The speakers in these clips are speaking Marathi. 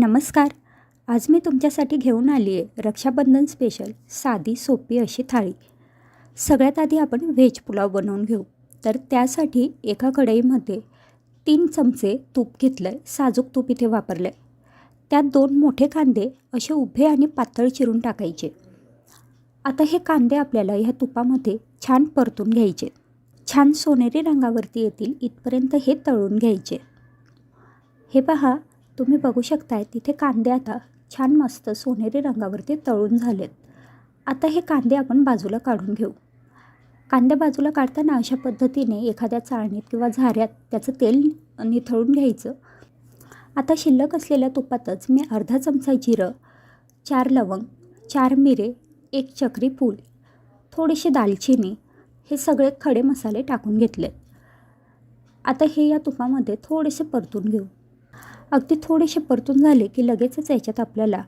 नमस्कार. आज मी तुमच्यासाठी घेऊन आली आहे रक्षाबंधन स्पेशल साधी सोपी अशी थाळी. सगळ्यात आधी आपण व्हेज पुलाव बनवून घेऊ. तर त्यासाठी एका कढईमध्ये तीन चमचे तूप घेतलं आहे साजूक तूप इथे वापरलं आहे त्यात दोन मोठे कांदे असे उभे आणि पातळ चिरून टाकायचे. आता हे कांदे आपल्याला ह्या तुपामध्ये छान परतून घ्यायचे. छान सोनेरी रंगावरती येतील इथपर्यंत हे तळून घ्यायचे. हे पहा तुम्ही बघू शकताय तिथे कांदे आता छान मस्त सोनेरी रंगावरती तळून झालेत. आता हे कांदे आपण बाजूला काढून घेऊ. कांदे बाजूला काढताना अशा पद्धतीने एखाद्या चाळणीत किंवा झाऱ्यात त्याचं तेल निथळून घ्यायचं. आता शिल्लक असलेल्या तुपातच मी अर्धा चमचा जिरं चार लवंग चार मिरे एक चक्री फूल थोडीशी दालचिनी हे सगळे खडे मसाले टाकून घेतले आता हे या तुपामध्ये थोडेसे परतून घेऊ. अगदी थोडेसे परतून झाले की लगेचच याच्यात आपल्याला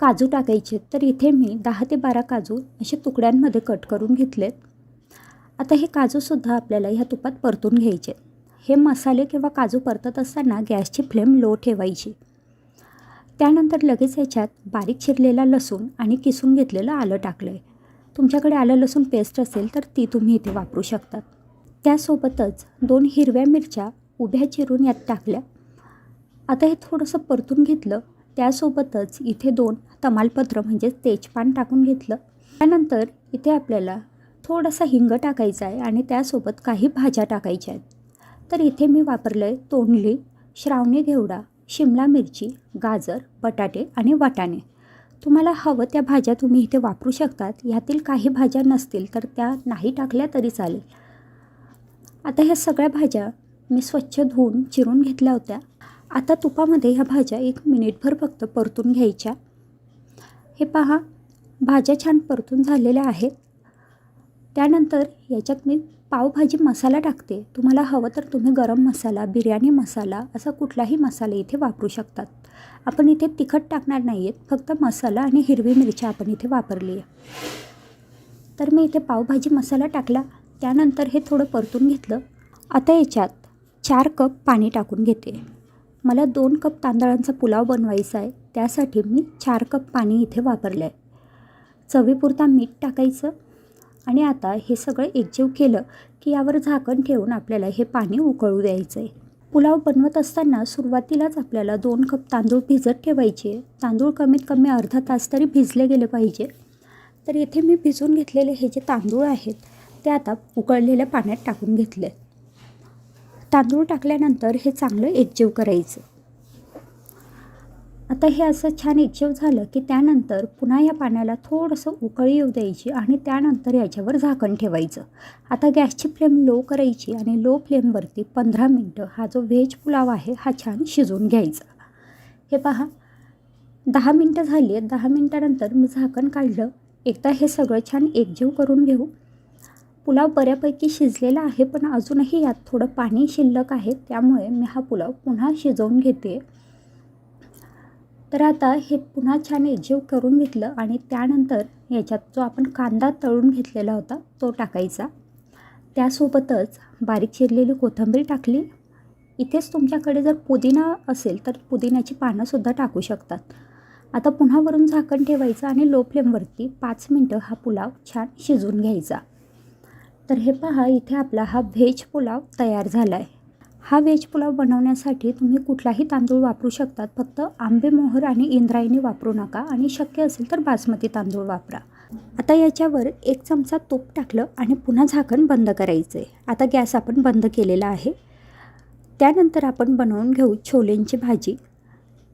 काजू टाकायचे. तर इथे मी दहा ते बारा काजू असे तुकड्यांमध्ये कट करून घेतलेत. आता हे काजूसुद्धा आपल्याला ह्या तुपात परतून घ्यायचे. हे मसाले किंवा काजू परतत असताना गॅसची फ्लेम लो ठेवायची. त्यानंतर लगेच याच्यात बारीक चिरलेला लसूण आणि किसून घेतलेलं आलं टाकलं आहे तुमच्याकडे आलं लसूण पेस्ट असेल तर ती तुम्ही इथे वापरू शकतात. त्यासोबतच दोन हिरव्या मिरच्या उभ्या चिरून यात टाकल्या. आता हे थोडंसं परतून घेतलं त्यासोबतच इथे दोन तमालपत्र म्हणजेच तेजपान टाकून घेतलं. त्यानंतर इथे आपल्याला थोडासा हिंग टाकायचा आहे आणि त्यासोबत काही भाज्या टाकायच्या आहेत. तर इथे मी वापरलं आहे तोंडली श्रावणी घेवडा शिमला मिरची गाजर बटाटे आणि वाटाणे. तुम्हाला हवं त्या भाज्या तुम्ही इथे वापरू शकतात. ह्यातील काही भाज्या नसतील तर त्या नाही टाकल्या तरी चालेल. आता ह्या सगळ्या भाज्या मी स्वच्छ धुवून चिरून घेतल्या होत्या. आता तुपामध्ये ह्या भाज्या एक मिनिटभर फक्त परतून घ्यायच्या. हे पहा भाज्या छान परतून झालेल्या आहेत. त्यानंतर याच्यात मी पावभाजी मसाला टाकते. तुम्हाला हवं तर तुम्ही गरम मसाला बिर्याणी मसाला असा कुठलाही मसाला इथे वापरू शकतात. आपण इथे तिखट टाकणार नाही आहेत फक्त मसाला आणि हिरवी मिरची आपण इथे वापरली आहे. तर मी इथे पावभाजी मसाला टाकला. त्यानंतर हे थोडं परतून घेतलं. आता याच्यात चार कप पाणी टाकून घेते. मला दोन कप तांदळांचा पुलाव बनवायचा आहे. त्यासाठी मी चार कप पाणी इथे वापरलं आहे चवीपुरता मीठ टाकायचं आणि आता हे सगळं एकजीव केलं की यावर झाकण ठेवून आपल्याला हे पाणी उकळू द्यायचं आहे पुलाव बनवत असताना सुरुवातीलाच आपल्याला दोन कप तांदूळ भिजत ठेवायचे. तांदूळ कमीत कमी अर्धा तास तरी भिजले गेले पाहिजे. तर इथे मी भिजून घेतलेले हे जे तांदूळ आहेत ते आता उकळलेल्या पाण्यात टाकून घेतले तांदूळ टाकल्यानंतर हे चांगलं एकजीव करायचं. आता हे असं छान एकजीव झालं की त्यानंतर पुन्हा या पाण्याला थोडंसं उकळी येऊ द्यायची आणि त्यानंतर याच्यावर झाकण ठेवायचं. आता गॅसची फ्लेम लो करायची आणि लो फ्लेमवरती पंधरा मिनटं हा जो व्हेज पुलाव आहे हा छान शिजवून घ्यायचा. हे पहा दहा मिनटं झाली आहेत. दहा मिनटानंतर मी झाकण काढलं. एकदा हे सगळं छान एकजीव करून घेऊ. पुलाव बऱ्यापैकी शिजलेला आहे पण अजूनही यात थोडं पाणी शिल्लक आहे त्यामुळे मी हा पुलाव पुन्हा शिजवून घेते. तर आता हे पुन्हा छान एकजीव करून घेतलं आणि त्यानंतर याच्यात जो आपण कांदा तळून घेतलेला होता तो टाकायचा. त्यासोबतच बारीक चिरलेली कोथिंबीर टाकली. इथेच तुमच्याकडे जर पुदिना असेल तर पुदिन्याची पानंसुद्धा टाकू शकतात. आता पुन्हा वरून झाकण ठेवायचं आणि लो फ्लेमवरती पाच मिनटं हा पुलाव छान शिजवून घ्यायचा. तर हे पहा इथे आपला हा व्हेज पुलाव तयार झाला आहे हा व्हेज पुलाव बनवण्यासाठी तुम्ही कुठलाही तांदूळ वापरू शकतात. फक्त आंबे मोहर आणि इंद्रायणी वापरू नका आणि शक्य असेल तर बासमती तांदूळ वापरा. आता याच्यावर एक चमचा तूप टाकलं आणि पुन्हा झाकण बंद करायचं आहे आता गॅस आपण बंद केलेला आहे. त्यानंतर आपण बनवून घेऊ छोलेंची भाजी.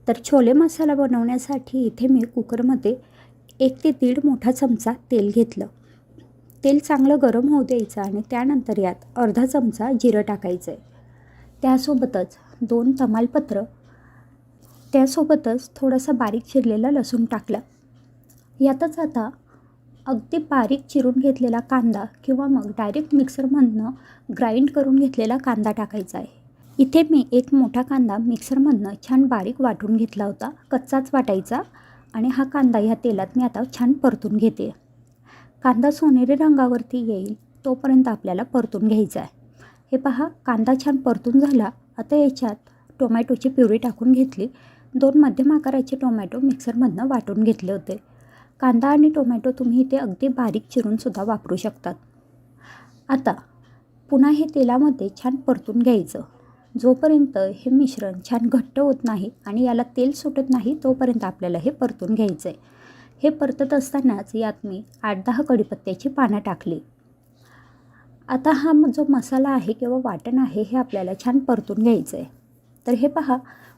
तर छोले मसाला बनवण्यासाठी इथे मी कुकरमध्ये एक ते दीड मोठा चमचा तेल घेतलं. तेल चांगलं गरम होऊ द्यायचं आणि त्यानंतर यात अर्धा चमचा जिरं टाकायचं आहे त्यासोबतच दोन तमालपत्र त्यासोबतच थोडासा बारीक चिरलेला लसूण टाकला. यातच आता अगदी बारीक चिरून घेतलेला कांदा किंवा मग डायरेक्ट मिक्सरमधनं ग्राइंड करून घेतलेला कांदा टाकायचा आहे इथे मी एक मोठा कांदा मिक्सरमधनं छान बारीक वाटून घेतला होता कच्चाच वाटायचा आणि हा कांदा ह्या तेलात मी आता छान परतून घेते. कांदा सोनेरी रंगावरती येईल तोपर्यंत आपल्याला परतून घ्यायचा आहे. हे पहा कांदा छान परतून झाला. आता याच्यात टोमॅटोची प्युरी टाकून घेतली. दोन मध्यम आकाराचे टोमॅटो मिक्सरमधनं वाटून घेतले होते. कांदा आणि टोमॅटो तुम्ही इथे अगदी बारीक चिरूनसुद्धा वापरू शकतात. आता पुन्हा हे तेलामध्ये छान परतून घ्यायचं. जोपर्यंत हे मिश्रण छान घट्ट होत नाही आणि याला तेल सुटत नाही तोपर्यंत आपल्याला हे परतून घ्यायचं आहे हे परतत असतानाच यात मी आठ दहा कढीपत्त्याची पानं टाकली. आता हा जो मसाला आहे किंवा वाटण आहे हे आपल्याला छान परतून घ्यायचं आहे तर हे पहा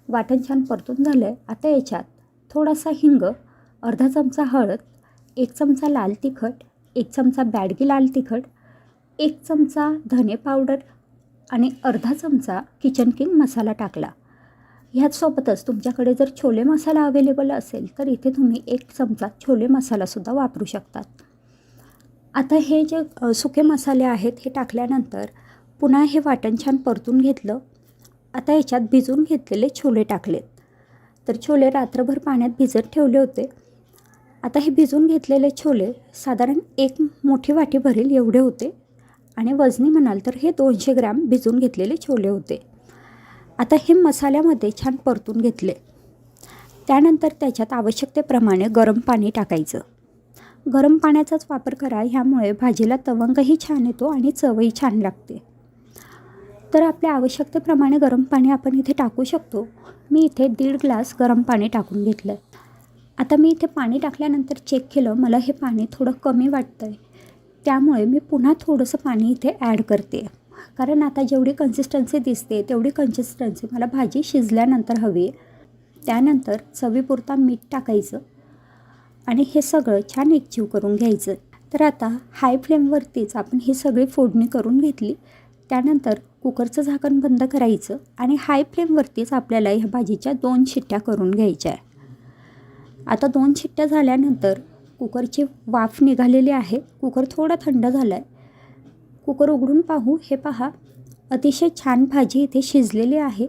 वाटण छान परतून झालं आहे आता याच्यात थोडासा हिंग अर्धा चमचा हळद एक चमचा लाल तिखट एक चमचा बॅडगी लाल तिखट एक चमचा धने पावडर आणि अर्धा चमचा किचन किंग मसाला टाकला. ह्याचसोबतच तुमच्याकडे जर छोले मसाला अवेलेबल असेल तर इथे तुम्ही एक चमचा छोले मसालासुद्धा वापरू शकतात. आता हे जे सुके मसाले आहेत हे टाकल्यानंतर पुन्हा हे वाटण छान परतून घेतलं. आता याच्यात भिजून घेतलेले छोले टाकलेत. तर छोले रात्रभर पाण्यात भिजत ठेवले होते. आता हे भिजून घेतलेले छोले साधारण एक मोठी वाटी भरेल एवढे होते. आणि वजनी म्हणाल तर हे दोनशे ग्रॅम भिजून घेतलेले छोले होते. आता हे मसाल्यामध्ये छान परतून घेतले. त्यानंतर त्याच्यात आवश्यकतेप्रमाणे गरम पाणी टाकायचं. गरम पाण्याचाच वापर करा ह्यामुळे भाजीला तवंगही छान येतो आणि चवही छान लागते. तर आपल्या आवश्यकतेप्रमाणे गरम पाणी आपण इथे टाकू शकतो. मी इथे दीड ग्लास गरम पाणी टाकून घेतलं आता मी इथे पाणी टाकल्यानंतर चेक केलं मला हे पाणी थोडं कमी वाटतं आहे त्यामुळे मी पुन्हा थोडंसं पाणी इथे ॲड करते. कारण आता जेवढी कन्सिस्टन्सी दिसते तेवढी कन्सिस्टन्सी मला भाजी शिजल्यानंतर हवी आहे. त्यानंतर चवीपुरता मीठ टाकायचं आणि हे सगळं छान एकजीव करून घ्यायचं. तर आता हाय फ्लेमवरतीच आपण ही सगळी फोडणी करून घेतली. त्यानंतर कुकरचं झाकण बंद करायचं आणि हाय फ्लेमवरतीच आपल्याला ह्या भाजीच्या दोन शिट्ट्या करून घ्यायच्या आहे. आता दोन शिट्ट्या झाल्यानंतर कुकरची वाफ निघालेली आहे. कुकर थोडा थंड झाला आहे कुकर उघडून पाहू. हे पहा अतिशय छान भाजी इथे शिजलेली आहे.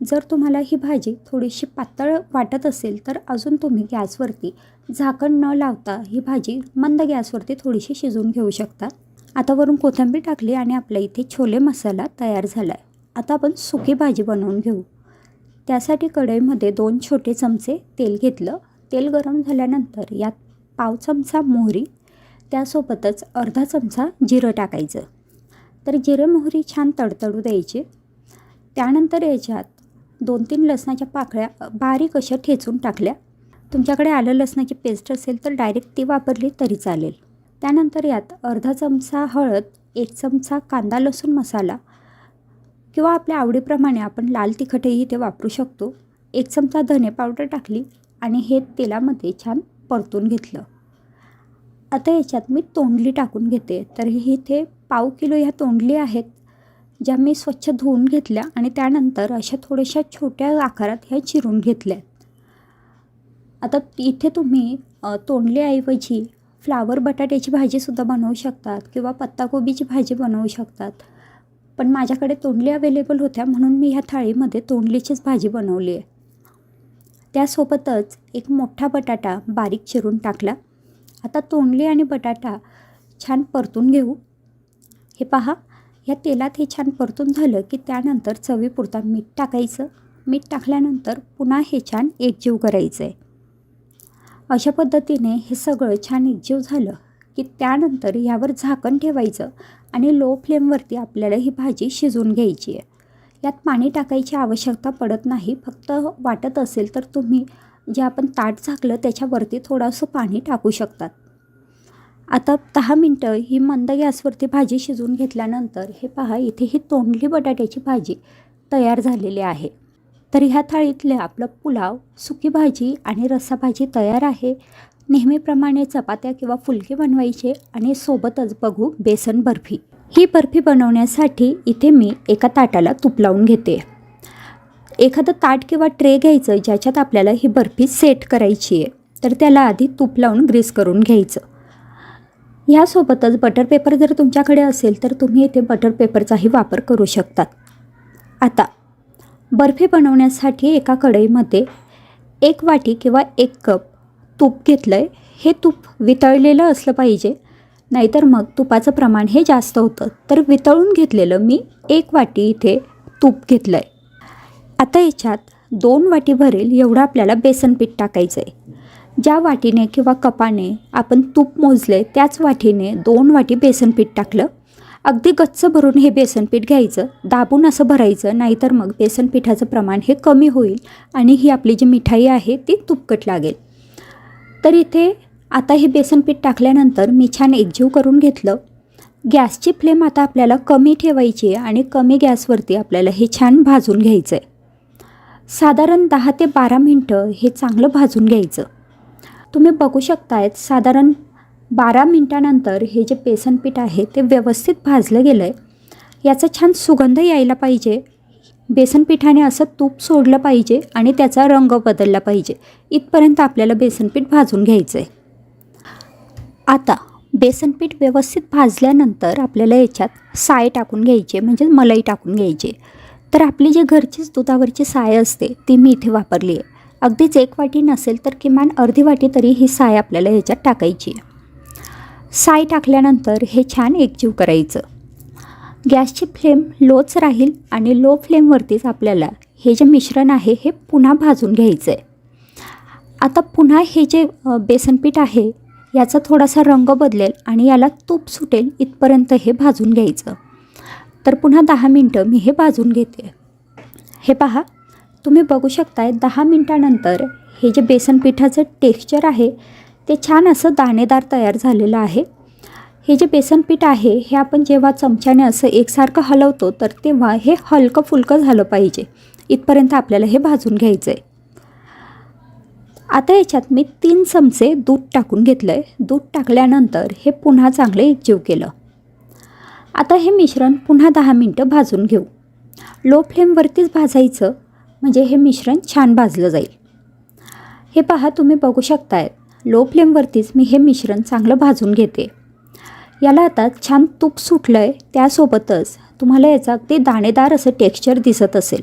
जर तुम्हाला ही भाजी थोडीशी पातळ वाटत असेल तर अजून तुम्ही गॅसवरती झाकण न लावता ही भाजी मंद गॅसवरती थोडीशी शिजवून घेऊ शकता. आता वरून कोथिंबीर टाकली आणि आपल्या इथे छोले मसाला तयार झाला आहे आता आपण सुकी भाजी बनवून घेऊ. त्यासाठी कढईमध्ये दोन छोटे चमचे तेल घेतलं. तेल गरम झाल्यानंतर यात पाव चमचा मोहरी त्यासोबतच अर्धा चमचा जिरं टाकायचं. तर जिरं मोहरी छान तडतडू द्यायची. त्यानंतर याच्यात दोन तीन लसणाच्या पाकळ्या बारीक अशा ठेचून टाकल्या. तुमच्याकडे आलं लसणाची पेस्ट असेल तर डायरेक्ट ती वापरली तरी चालेल. त्यानंतर यात अर्धा चमचा हळद एक चमचा कांदा लसूण मसाला किंवा आपल्या आवडीप्रमाणे आपण लाल तिखटही इथे वापरू शकतो. एक चमचा धने पावडर टाकली आणि हे तेलामध्ये छान परतून घेतलं. आता याच्यात मी तोंडली टाकून घेते. तर हे इथे पाव किलो ह्या तोंडली आहेत ज्या मी स्वच्छ धुवून घेतल्या आणि त्यानंतर अशा थोड्याशा छोट्या आकारात ह्या चिरून घेतल्या. आता इथे तुम्ही तोंडलीऐवजी फ्लावर बटाट्याची भाजीसुद्धा बनवू शकतात किंवा पत्ताकोबीची भाजी बनवू शकतात. पण माझ्याकडे तोंडली अवेलेबल होत्या म्हणून मी ह्या थाळीमध्ये तोंडलीचीच भाजी बनवली आहे. त्यासोबतच एक मोठा बटाटा बारीक चिरून टाकला. आता तोंडली आणि बटाटा छान परतून घेऊ. हे पहा या तेलात हे छान परतून झालं की त्यानंतर चवीपुरता मीठ टाकायचं. मीठ टाकल्यानंतर पुन्हा हे छान एकजीव करायचं आहे अशा पद्धतीने हे सगळं छान एकजीव झालं की त्यानंतर यावर झाकण ठेवायचं आणि लो फ्लेमवरती आपल्याला ही भाजी शिजवून घ्यायची आहे. यात पाणी टाकायची आवश्यकता पडत नाही फक्त वाटत असेल तर तुम्ही जे आपण ताट झाकलं त्याच्यावरती थोडंसं पाणी टाकू शकतात. आता दहा मिनटं ही मंद गॅसवरती भाजी शिजवून घेतल्यानंतर हे पहा इथे ही तोंडली बटाट्याची भाजी तयार झालेली आहे. तर ह्या थाळीतले आपलं पुलाव सुकी भाजी आणि रस्सा भाजी तयार आहे. नेहमीप्रमाणे चपात्या किंवा फुलके बनवायचे आणि सोबतच बघू बेसन बर्फी. ही बर्फी बनवण्यासाठी इथे मी एका ताटाला तूप लावून घेते. एखादं ताट किंवा ट्रे घ्यायचं ज्याच्यात आपल्याला ही बर्फी सेट करायची आहे तर त्याला आधी तूप लावून ग्रीस करून घ्यायचं. ह्यासोबतच बटर पेपर जर तुमच्याकडे असेल तर तुम्ही इथे बटर पेपरचाही वापर करू शकतात. आता बर्फी बनवण्यासाठी एका कढईमध्ये एक वाटी किंवा एक कप तूप घेतलं आहे हे तूप वितळलेलं असलं पाहिजे नाहीतर मग तुपाचं प्रमाण हे जास्त होतं. तर वितळून घेतलेलं मी एक वाटी इथे तूप घेतलं आहे आता याच्यात दोन वाटी भरेल एवढं आपल्याला बेसन पीठ टाकायचं आहे ज्या वाटीने किंवा कपाने आपण तूप मोजले त्याच वाटीने दोन वाटी बेसन पीठ टाकलं. अगदी गच्च भरून हे बेसन पीठ घ्यायचं. दाबून असं भरायचं नाहीतर मग बेसन पिठाचं प्रमाण हे कमी होईल आणि ही आपली जी मिठाई आहे ती तुपकट लागेल. तर इथे आता हे बेसन पीठ टाकल्यानंतर मी छान एकजीव करून घेतलं. गॅसची फ्लेम आता आपल्याला कमी ठेवायची आहे आणि कमी गॅसवरती आपल्याला हे छान भाजून घ्यायचं आहे साधारण दहा ते बारा मिनटं हे चांगलं भाजून घ्यायचं. तुम्ही बघू शकतायत साधारण बारा मिनटानंतर हे जे बेसन पीठ आहे ते व्यवस्थित भाजलं गेलं आहे याचा छान सुगंध यायला पाहिजे. बेसन पिठाने असं तूप सोडलं पाहिजे आणि त्याचा रंग बदलला पाहिजे. इथपर्यंत आपल्याला बेसनपीठ भाजून घ्यायचं आहे आता बेसनपीठ व्यवस्थित भाजल्यानंतर आपल्याला याच्यात साय टाकून घ्यायचे म्हणजे मलाई टाकून घ्यायचे. आहे. तर आपली जी घरचीच दुधावरची साय असते ती मी इथे वापरली आहे. अगदीच एक वाटी नसेल तर किमान अर्धी वाटी तरी ही साय आपल्याला ह्याच्यात टाकायची आहे. साय टाकल्यानंतर हे छान एकजीव करायचं. गॅसची फ्लेम लोच राहील आणि लो फ्लेमवरतीच आपल्याला हे जे मिश्रण आहे हे पुन्हा भाजून घ्यायचं आहे आता पुन्हा हे जे बेसनपीठ आहे याचा थोडासा रंग बदलेल आणि याला तूप सुटेल इथपर्यंत हे भाजून घ्यायचं. तर पुन्हा दहा मिनटं मी हे भाजून घेते. हे पहा तुम्ही बघू शकताय दहा मिनटानंतर हे जे बेसन पिठाचं टेक्स्चर आहे ते छान असं दाणेदार तयार झालेलं आहे. हे जे बेसन पीठ आहे हे आपण जेव्हा चमच्याने असं एकसारखं हलवतो तर तेव्हा हे हलकं फुलकं झालं पाहिजे. इथपर्यंत आपल्याला हे भाजून घ्यायचं आहे आता याच्यात मी तीन चमचे दूध टाकून घेतलं आहे दूध टाकल्यानंतर हे पुन्हा चांगलं एकजीव केलं. आता हे मिश्रण पुन्हा दहा मिनटं भाजून घेऊ. लो फ्लेमवरतीच भाजायचं म्हणजे हे मिश्रण छान भाजलं जाईल. हे पहा तुम्ही बघू शकताय. लो फ्लेमवरतीच मी हे मिश्रण चांगलं भाजून घेते. याला आता छान तूप सुटलं आहे त्यासोबतच तुम्हाला याचा अगदी दाणेदार असं टेक्स्चर दिसत असेल.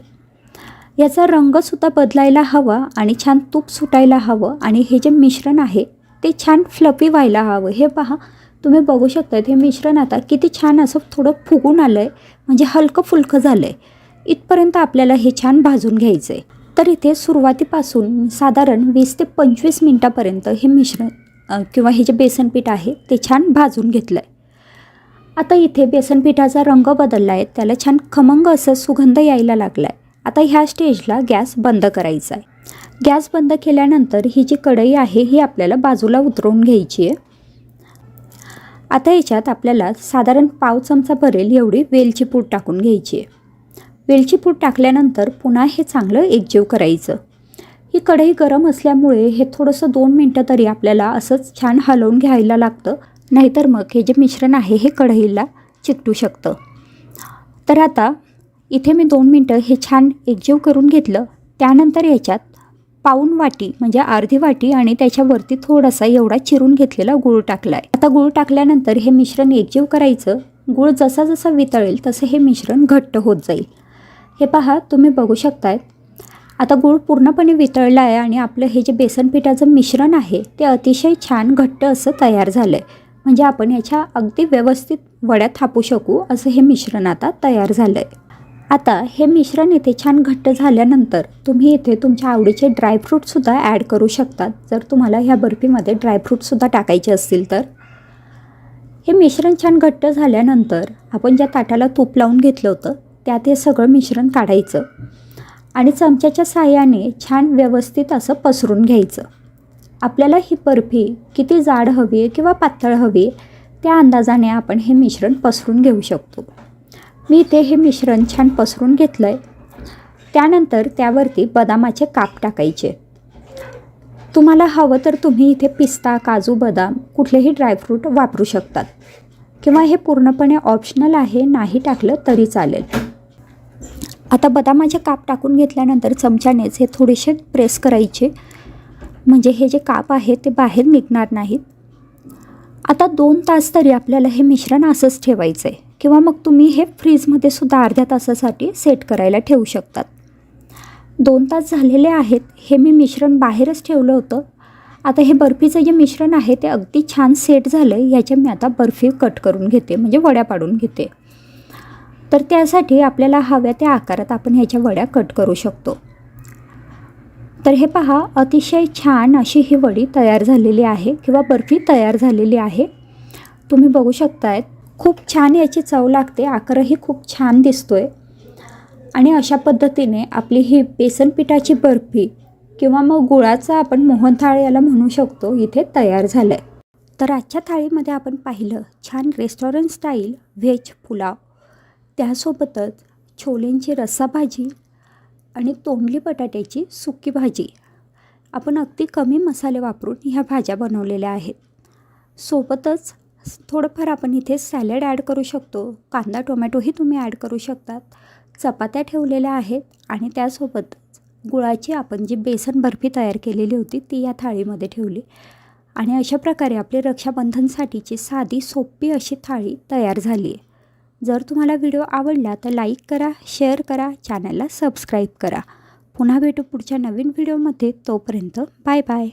याचा रंगसुद्धा बदलायला हवा आणि छान तूप सुटायला हवं आणि हे जे मिश्रण आहे ते छान फ्लफी व्हायला हवं. हे पहा तुम्ही बघू शकता हे मिश्रण आता किती छान असं थोडं फुगून आलं आहे म्हणजे हलकं फुलकं झालं आहे इथपर्यंत आपल्याला हे छान भाजून घ्यायचं आहे तर इथे सुरुवातीपासून साधारण वीस ते पंचवीस मिनटापर्यंत हे मिश्रण किंवा हे जे बेसनपीठ आहे ते छान भाजून घेतलं आहे आता इथे बेसन पिठाचा रंग बदलला आहे त्याला छान खमंग असं सुगंध यायला लागला आहे आता ह्या स्टेजला गॅस बंद करायचा आहे गॅस बंद केल्यानंतर ही जी कढई आहे ही आपल्याला बाजूला उतरवून घ्यायची आहे आता याच्यात आपल्याला साधारण पाव चमचा भरेल एवढी वेलची पूड टाकून घ्यायची. आहे वेलची पूड टाकल्यानंतर पुन्हा हे चांगलं एकजीव करायचं. ही कढई गरम असल्यामुळे हे थोडंसं दोन मिनटं तरी आपल्याला असंच छान हलवून घ्यायला लागतं नाहीतर मग हे जे मिश्रण आहे हे कढईला चिकटू शकतं. तर आता इथे मी दोन मिनटं हे छान एकजीव करून घेतलं. त्यानंतर याच्यात पाऊन वाटी म्हणजे अर्धी वाटी आणि त्याच्यावरती थोडासा एवढा चिरून घेतलेला गूळ टाकला आहे आता गूळ टाकल्यानंतर हे मिश्रण एकजीव करायचं. गूळ जसा जसा वितळेल तसं हे मिश्रण घट्ट होत जाईल. हे पहा तुम्ही बघू शकताय. आता गूळ पूर्णपणे वितळला आहे आणि आपलं हे जे बेसन पिठाचं मिश्रण आहे ते अतिशय छान घट्ट असं तयार झालं आहे म्हणजे आपण याच्या अगदी व्यवस्थित वड्या थापू शकू असं हे मिश्रण आता तयार झालं आहे आता हे मिश्रण येथे छान घट्ट झाल्यानंतर तुम्ही इथे तुमच्या आवडीचे ड्रायफ्रूटसुद्धा ॲड करू शकतात. जर तुम्हाला ह्या बर्फीमध्ये ड्रायफ्रूटसुद्धा टाकायचे असतील तर. हे मिश्रण छान घट्ट झाल्यानंतर आपण ज्या ताटाला तूप लावून घेतलं होतं त्यात हे सगळं मिश्रण काढायचं आणि चमच्याच्या साहाय्याने छान व्यवस्थित असं पसरून घ्यायचं. आपल्याला ही बर्फी किती जाड हवी आहे किंवा पातळ हवी आहे त्या अंदाजाने आपण हे मिश्रण पसरून घेऊ शकतो. मी इथे हे मिश्रण छान पसरून घेतलं आहे त्यानंतर त्यावरती बदामाचे काप टाकायचे. तुम्हाला हवं तर तुम्ही इथे पिस्ता काजू बदाम कुठलेही ड्रायफ्रूट वापरू शकतात. किंवा हे पूर्णपणे ऑप्शनल आहे नाही टाकलं तरी चालेल. आता बदामाचे काप टाकून घेतल्यानंतर चमच्यानेच हे थोडेसे प्रेस करायचे. म्हणजे हे जे काप आहे ते बाहेर निघणार नाहीत. आता दोन तास तरी आपल्याला हे मिश्रण असंच ठेवायचं आहे किंवा मग तुम्ही हे फ्रीजमध्ये सुद्धा अर्ध्या तासासाठी सेट करायला ठेवू शकतात. दोन तास झालेले आहेत हे मी मिश्रण बाहेरच ठेवलं होतं. आता हे बर्फीचं जे मिश्रण आहे ते अगदी छान सेट झालं आहे ह्याच्या मी आता बर्फी कट करून घेते म्हणजे वड्या पाडून घेते. तर त्यासाठी आपल्याला हव्या त्या आकारात आपण ह्याच्या वड्या कट करू शकतो. तर हे पहा अतिशय छान अशी ही वडी तयार झालेली आहे किंवा बर्फी तयार झालेली आहे. तुम्ही बघू शकतायत खूप छान याची चव लागते आकारही खूप छान दिसतोय. आणि अशा पद्धतीने आपली ही बेसन पिठाची बर्फी किंवा मग गुळाचा आपण मोहनथाळ याला म्हणू शकतो इथे तयार झालं आहे तर आजच्या थाळीमध्ये आपण पाहिलं छान रेस्टॉरंट स्टाईल व्हेज पुलाव. त्यासोबतच छोलेंची रस्साभाजी आणि तोंडली बटाट्याची सुकी भाजी. आपण अगदी कमी मसाले वापरून ह्या भाज्या बनवलेल्या आहेत. सोबतच थोडंफार आपण इथे सॅलड ॲड करू शकतो. कांदा टोमॅटोही तुम्ही ॲड करू शकतात. चपात्या ठेवलेल्या आहेत आणि त्यासोबत गुळाची आपण जी बेसन बर्फी तयार केलेली होती ती या थाळीमध्ये ठेवली. आणि अशा प्रकारे आपली रक्षाबंधनसाठीची साधी सोपी अशी थाळी तयार झाली आहे जर तुम्हाला व्हिडिओ आवडला तर लाईक करा शेअर करा चॅनलला सबस्क्राईब करा. पुन्हा भेटू पुढच्या नवीन व्हिडिओमध्ये. तोपर्यंत बाय बाय.